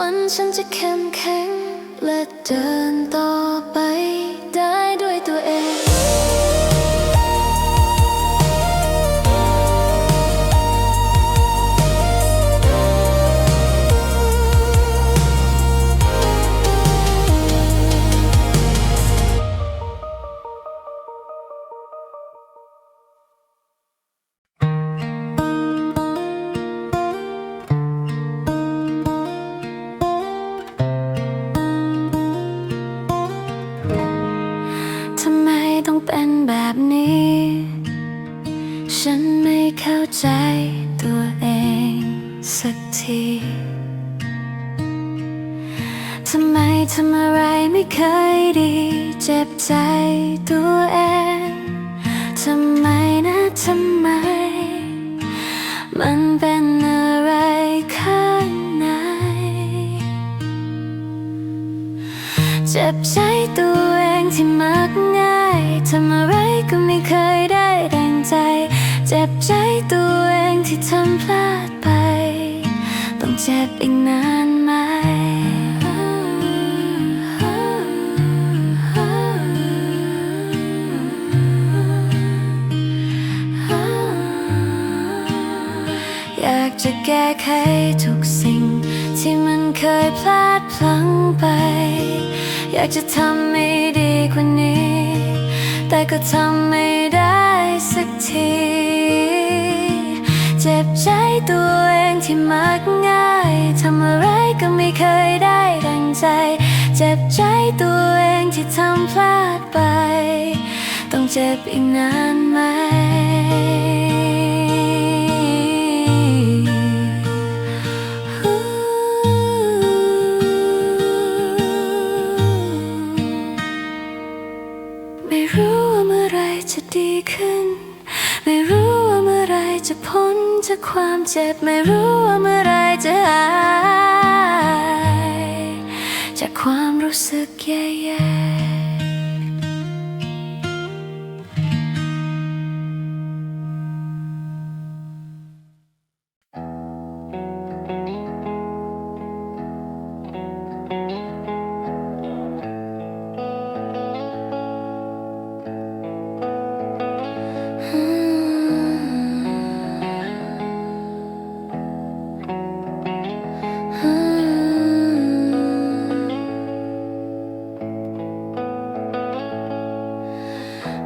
วันฉันจะเข้มแข็งและเดินต่อไปได้ ตัวเองทำไมนะทำไม มันเป็นอะไรข้างในเจ็บใจตัวเองที่มักง่ายทำอะไรก็ไม่เคยได้ดังใจ เจ็บใจตัวเองที่ทำพลาดไป ต้องเจ็บอีกนาน จะแก้ไขทุกสิ่ง ที่มันเคยพลาดพลั้งไป อยากจะทำให้ดีกว่านี้ แต่ก็ทำไม่ได้สักที เจ็บใจตัวเองที่มักง่ายทำอะไรก็ไม่เคยได้ดังใจ เจ็บใจตัวเองที่ทำพลาดไป ต้องเจ็บอีกนานไหม จากความเจ็บไม่รู้ว่าเมื่อไรจะหายจากความรู้สึกแย่ๆ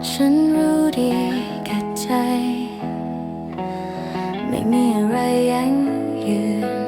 ฉันรู้ดีกับใจ ไม่มีอะไรยังยืน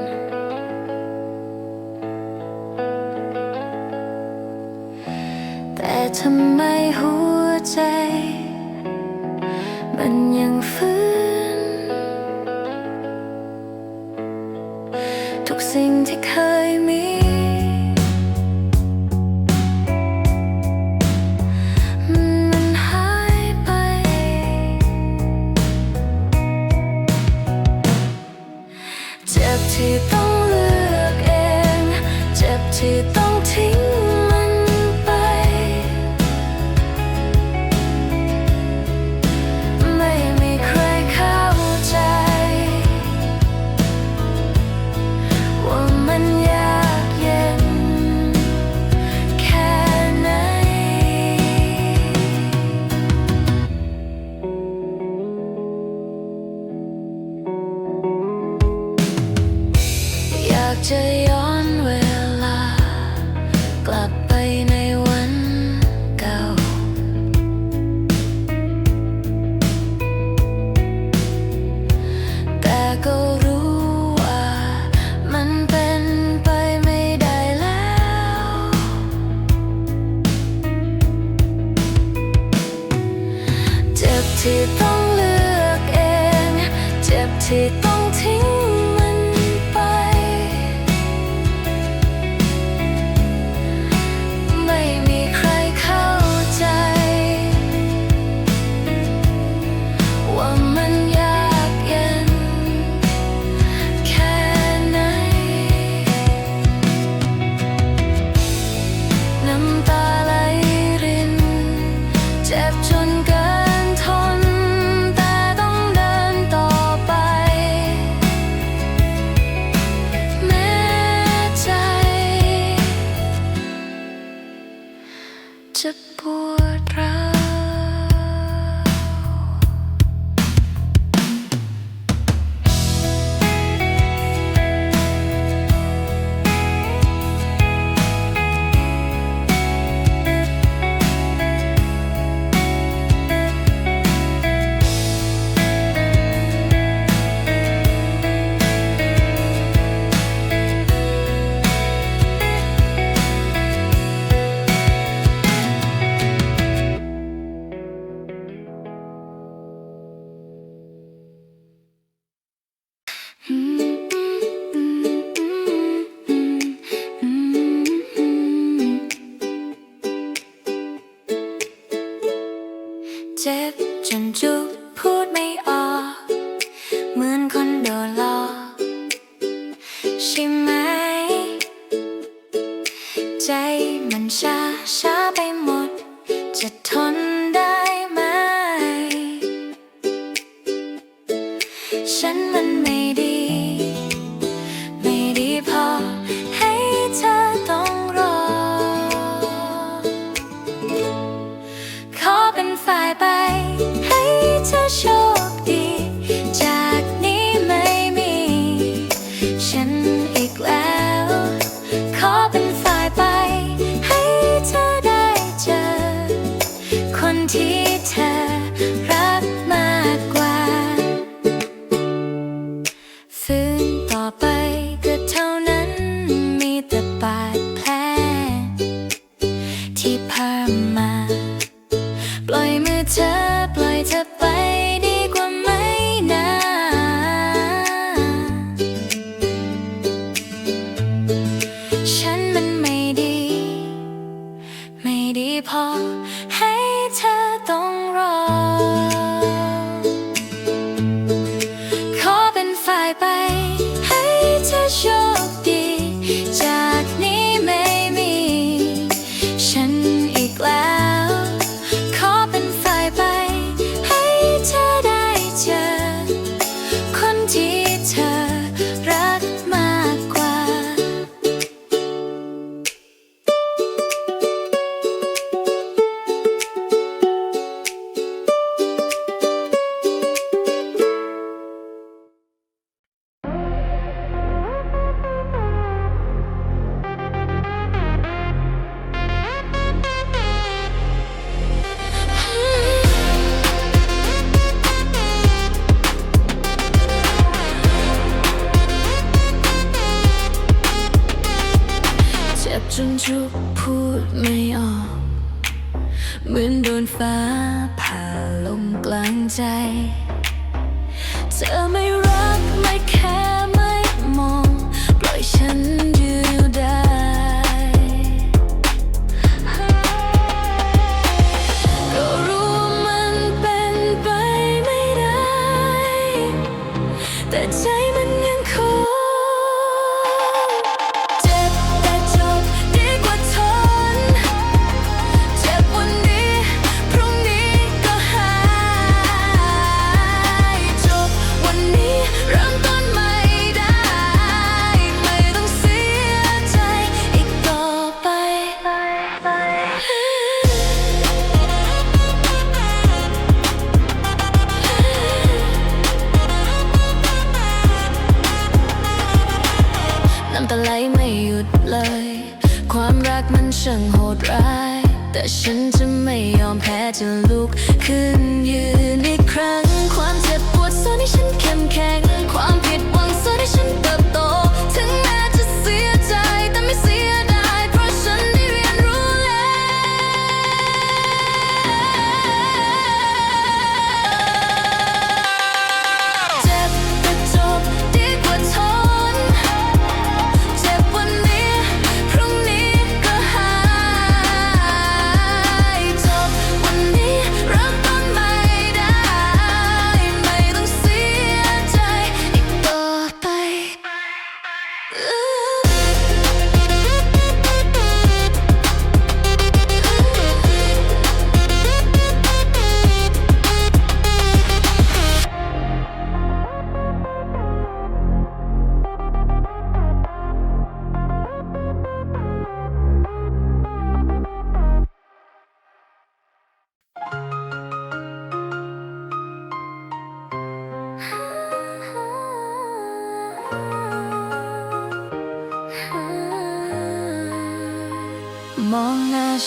ที่ เ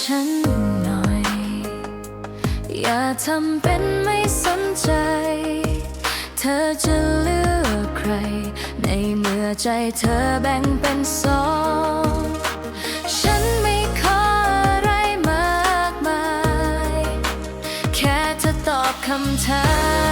ฉันหน่อย อย่าทำเป็นไม่สนใจ เธอจะเลือกใคร ในเมื่อใจเธอแบ่งเป็นสองฉันไม่ขออะไรมากมาย แค่เธอตอบคำถาม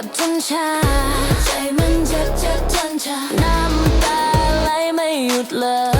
จ็บจนชา ใจมันเจ็บเจ็บจนชา น้ำตาไหลไม่หยุดเลย